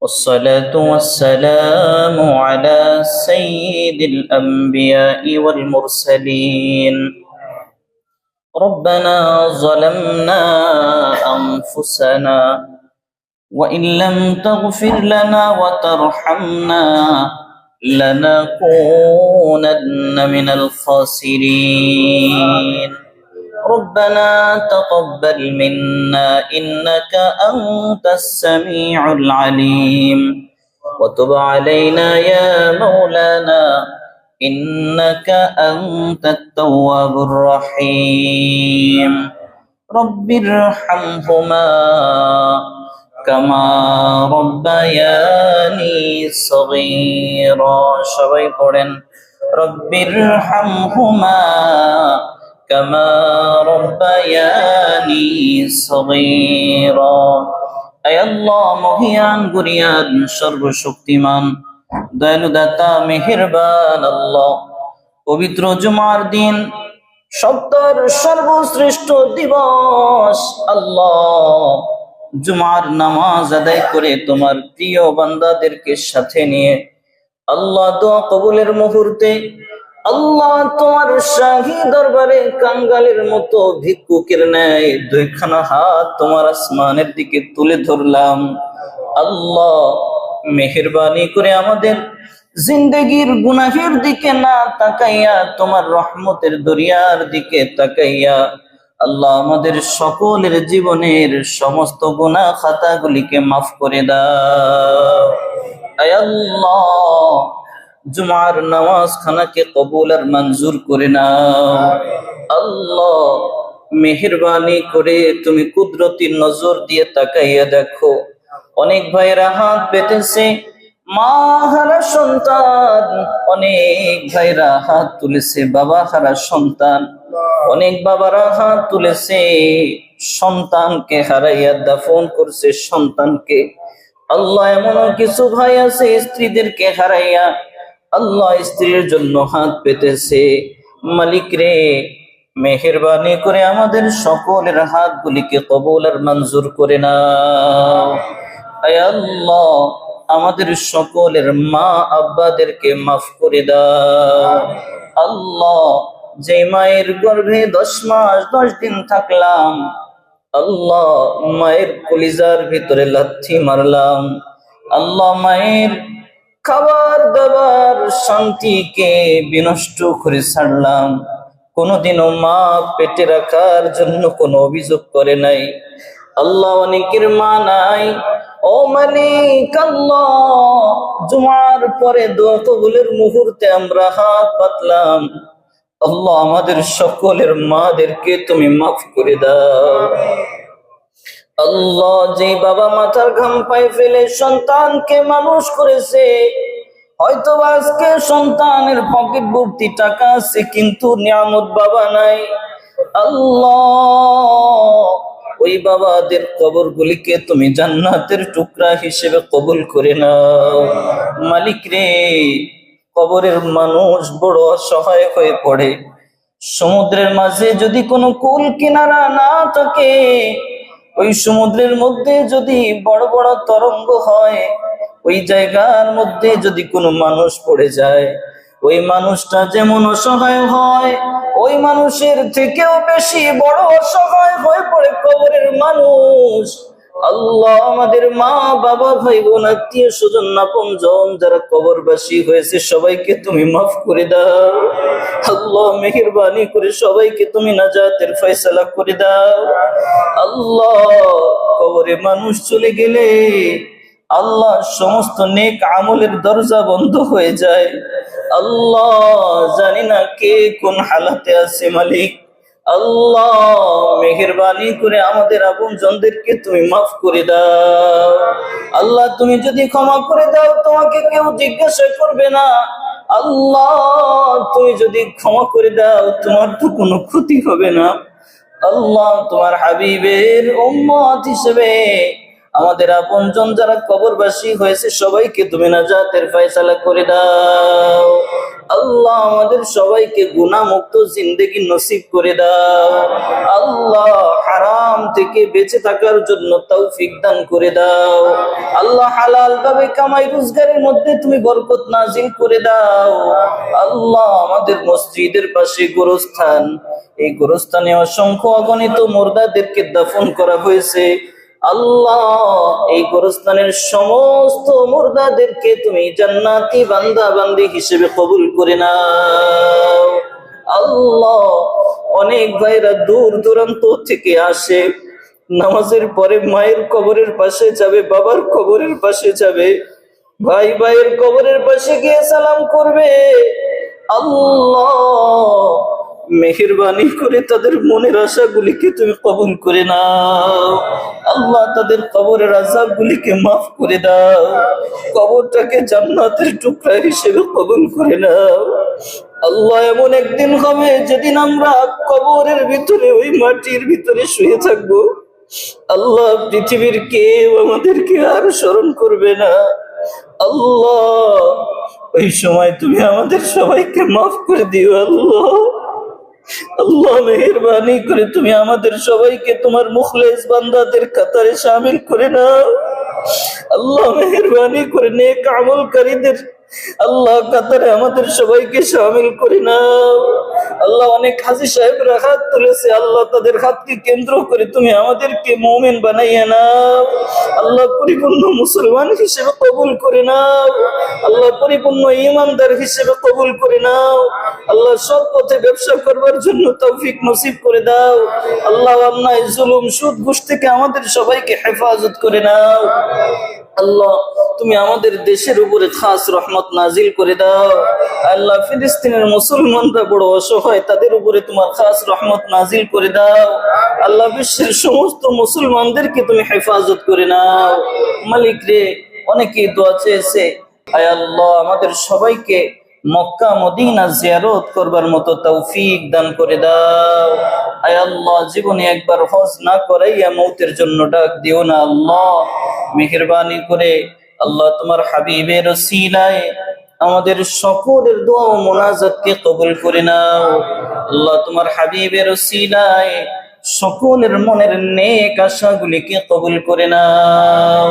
والصلاة والسلام على سيد الأنبياء والمرسلين. ربنا ظلمنا أنفسنا وإن لم تغفر لنا وترحمنا لنكونن من الخاسرين. ربنا تقبل منا إنك أنت السميع العليم وتب علينا يا مولانا إنك أنت التواب الرحيم رب ارحمهما كما ربياني صغيرا شوي قرن رب ارحمهما كما ربياني صغيرا আয় আল্লাহ মহিয়ান গুরিয়ান সর্বশক্তিমান দয়ালু দাতা মেহেরবান আল্লাহ পবিত্র জুমার দিন সপ্তাহের সর্বশ্রেষ্ঠ দিবস আল্লাহ জুমার নামাজ আদায় করে তোমার প্রিয় বান্দাদেরকে সাথে নিয়ে আল্লাহ দোয়া কবুলের মুহূর্তে আল্লাহ তোমার শাহী দরবারে কাঙ্গালের মতো ভিক্ষুকের ন্যায় দুইখানা হাত তোমার আসমানের দিকে তুলে ধরলাম। আল্লাহ মেহেরবানি করে আমাদের জিন্দগির গুনাহের দিকে না তাকাইয়া তোমার রহমতের দরিয়ার দিকে তাকাইয়া, আল্লাহ আমাদের সকলের জীবনের সমস্ত গুনাহ খাতাগুলিকে মাফ করে দাও। আল্লাহ! জুমার নামাজ খানাকে কবুল আর মঞ্জুর করে না আল্লাহ, মেহরবানি করে তুমি কুদরতি নজর দিয়ে তাকাইয়া দেখো। অনেক ভাইরা হাত পেতেছে মা হারা সন্তান। অনেক ভাইরা হাত তুলেছে, বাবা হারা সন্তান। অনেক বাবারা হাত তুলেছে, সন্তানকে হারাইয়া দাফন করছে সন্তানকে। আল্লাহ এমন কিছু ভাই আছে, স্ত্রীদেরকে হারাইয়া আল্লাহ স্ত্রীর জন্য হাত পেতেছে। মালিক রে, মেহরবানি করে আমাদের সকলের হাতগুলিকে কবল আর মঞ্জুর করে না আল্লাহ, আমাদের সকলের মা আব্বাদেরকে মাফ করে দাও। আল্লাহ যে মায়ের গর্ভে দশ মাস, দশ দিন থাকলাম, আল্লাহ মায়ের কলিজার ভিতরে লাথি মারলাম। আল্লাহ মায়ের খাবার দাবার শান্তিকে বিনষ্ট করে ছাড়লাম। কোনোদিনও মা পেটে রাখার জন্য কোনো অভিযোগ করে নাই। আল্লাহ অনেকের মা নাই ও মালিক আল্লাহ, জুমার পরে দোয়া কবুলের মুহূর্তে আমরা হাত পাতলাম। আল্লাহ আমাদের সকলের মাদেরকে তুমি মাফ করে দাও। আল্লাহ যে বাবা মাথার ঘাম পাই ফেলে সন্তানকে মানুষ করেছে হয়তো আজকে সন্তানের পকেট ভর্তি টাকা আছে, কিন্তু নিয়ামত বাবা নাই। আল্লাহ, ওই বাবাদের কবর গুলিকে তুমি জান্নাতের টুকরা হিসেবে কবুল করে নাও। মালিক রে, কবরের মানুষ বড় অসহায় হয়ে পড়ে। সমুদ্রের মাঝে যদি কোনো কুল কিনারা না থাকে, ওই সমুদ্রের মধ্যে যদি বড় বড় তরঙ্গ হয় ওই জায়গার মধ্যে যদি কোনো মানুষ পড়ে যায়, ওই মানুষটা যেমন অসহায় হয়, ওই মানুষের থেকেও বেশি বড় অসহায় হয়ে পড়ে কবরের মানুষ। আল্লাহ আমাদের মা, বাবা, ভাই, বোন, আত্মীয় স্বজন নাপনজন যারা কবরবাসী হয়েছে, সবাইকে তুমি মাফ করে দাও। আল্লাহ মেহেরবানি করে সবাইকে তুমি নাজাতের ফয়সালা করে দাও। আল্লাহ কবরে মানুষ চলে গেলে আল্লাহ সমস্ত নেক আমলের দরজা বন্ধ হয়ে যায়। আল্লাহ জানি না কে কোন হালাতে আছে মালিক। আল্লাহ মেহেরবানি করে আমাদের আপন জনদেরকে তুমি মাফ করে দাও। আল্লাহ তুমি যদি ক্ষমা করে দাও, তোমাকে কেউ জিজ্ঞাসা করবে না। আল্লাহ তুমি যদি ক্ষমা করে দাও, তোমার তো কোনো ক্ষতি হবে না। আল্লাহ তোমার হাবিবের উম্মত হিসেবে আমাদের আপনজন যারা কবরবাসী হয়েছে, সবাইকে তুমি নাজাতের ফয়সালা করে দাও। আল্লাহ আমাদের সবাইকে গুনাহমুক্ত জিন্দেগি নসিব করে দাও। আল্লাহ হারাম থেকে বেঁচে থাকার জন্য তৌফিক দান করে দাও। আল্লাহ হালাল ভাবে কামাই রোজগারের মধ্যে তুমি বরকত নাজিল করে দাও। আল্লাহ আমাদের মসজিদের পাশে গোরস্থান। এই গোরস্থানে অসংখ্য অগণিত মোর্দাদেরকে দাফন করা হয়েছে। আল্লাহ, এই গোরস্থানের সমস্ত মুর্দাদেরকে তুমি জান্নাতি বান্দা বান্দি হিসেবে কবুল করে নাও। আল্লাহ, অনেক ভাইরা দূর দূরান্ত থেকে আসে, নামাজের পরে মায়ের কবরের পাশে যাবে, বাবার কবরের পাশে যাবে, ভাই ভাইয়ের কবরের পাশে গিয়ে সালাম করবে। আল্লাহ মেহরবানি করে তাদের মনের আশাগুলিকে তুমি কবুল করে নাও। আল্লাহ তাদের কবরের আজাবগুলিকে মাফ করে দাও। কবরটাকে জান্নাতের টুকরা হিসেবে কবুল করে নাও। আল্লাহ এমন একদিন হবে যেদিন আমরা কবরের ভিতরে, ওই মাটির ভিতরে শুয়ে থাকব। আল্লাহ পৃথিবীর কেউ আমাদেরকে আর স্মরণ করবে না। আল্লাহ, ওই সময় তুমি আমাদের সবাইকে মাফ করে দিও আল্লাহ। আল্লাহ মেহরবানি করে তুমি আমাদের সবাইকে তোমার মুখলেস বান্দাদের কাতারে সামিল করে নাও। আল্লাহ মেহরবানি করে নেক আমলকারীদের আল্লাহ কাতারে আমাদের সবাইকে শামিল করে নাও। আল্লাহ অনেক হাজি সাহেবরা হাত তুলেছে। আল্লাহ তাদের হাতকে কেন্দ্র করে তুমি আমাদেরকে মোমেন বানাইয়া নাও। আল্লাহ পরিপূর্ণ মুসলমান হিসেবে কবুল করে নাও। আল্লাহ পরিপূর্ণ ইমানদার হিসেবে কবুল করে নাও। আল্লাহ সব পথে ব্যবসা করবার জন্য তৌফিক নসিব করে দাও। আল্লাহ অন্যায়, জুলুম, সুদ, ঘুষ থেকে আমাদের সবাইকে হেফাজত করে নাও। আল্লাহ, তুমি আমাদের দেশের উপরে খাস রহমত নাজিল করে দাও। আল্লাহ, ফিলিস্তিনের মুসলমানরা বড় অসহায়, তাদের উপরে তোমার খাস রহমত নাজিল করে দাও। আল্লাহ, বিশ্বের সমস্ত মুসলমানদেরকে তুমি হেফাজত করে নাও। মালিক রে, অনেকেই দোয়া চেয়েছে আয় আল্লাহ, আমাদের সবাইকে মক্কা, মদিনা জিয়ারত করবার মতো তৌফিক দান করে দাও। আয় আল্লাহ, জীবনে একবার হজ না করাইয়া মৌতের জন্য ডাক দিও না আল্লাহ। মেহরবানি করে আল্লাহ তোমার হাবিবের সিলায় আমাদের সকলের দোয়া মোনাজাতকে কবুল করে নাও। আল্লাহ তোমার হাবিবের সিলায় সকলের মনের নেক আশাগুলিকে কবুল করে নাও।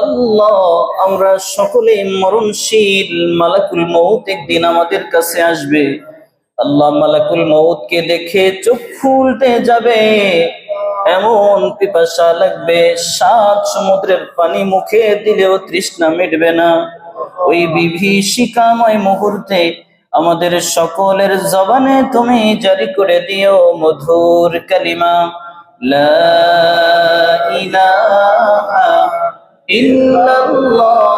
আল্লাহ, আমরা সকলে মরণশীল মালাকুল মৌত একদিন আমাদের কাছে আসবে। আল্লাহ মালাকুল মৌতকে দেখে চোখ ফুলতে যাবে। এমন পিপাসা লাগবে, সাত সমুদ্রের পানি মুখে দিলেও তৃষ্ণা মিটবে না। ওই বিভীষিকাময় মুহূর্তে আমাদের সকলের জবানে তুমি জারি করে দিও মধুর কালিমা, লা ইলাহা ইল্লাল্লাহু।